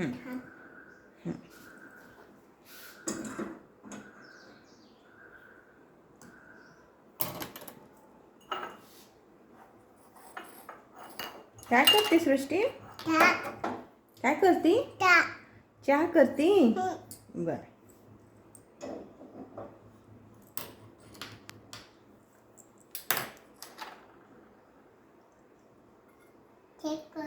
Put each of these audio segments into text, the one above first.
काय करते सृष्टी? काय करती? चहा. करती. बर. चेक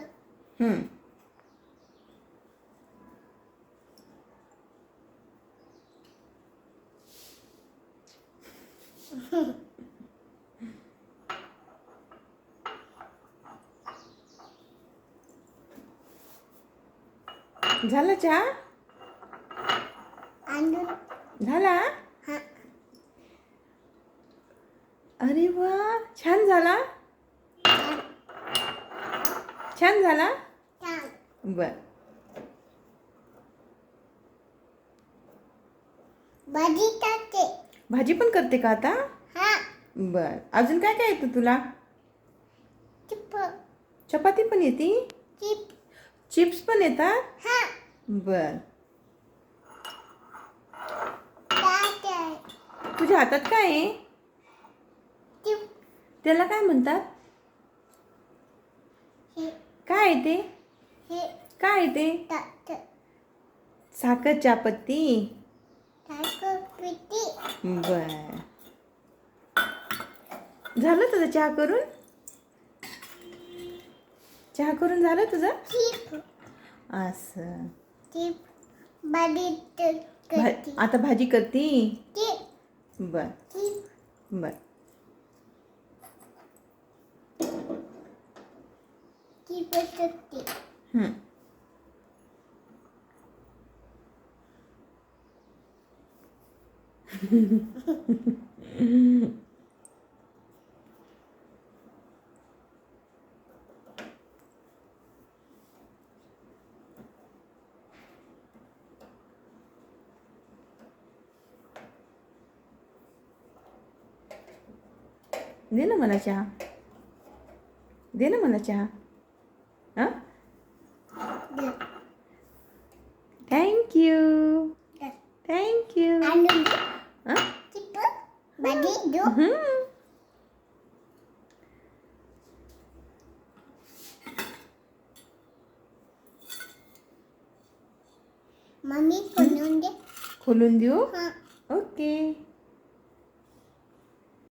झाला चहा? झाला? हा. अरे वा छान झाला? छान झाला? बर. टाकते भाजी पण करते का आता? हा. बर. अजून काय काय येतं तुला? चिप चपाती पण येते? चिप. चिप्स पण येतात? हा. बर. तुझ्या हातात काय आहे? चिप. त्याला काय म्हणतात? हे. काय आहे ते? हे. काय आहे ते? टाकते साखर टाकू पिटी बर. झालं तुझं चहा करून? चहा करून झालं तुझं? असं. भा- आता भाजी करती? बर. बर. चिप दे ना मला चहा दे ना मला चहा हां थँक्यू थँक्यू अजून हां chip Hmm. Mami, open it. Open diyor? Okay.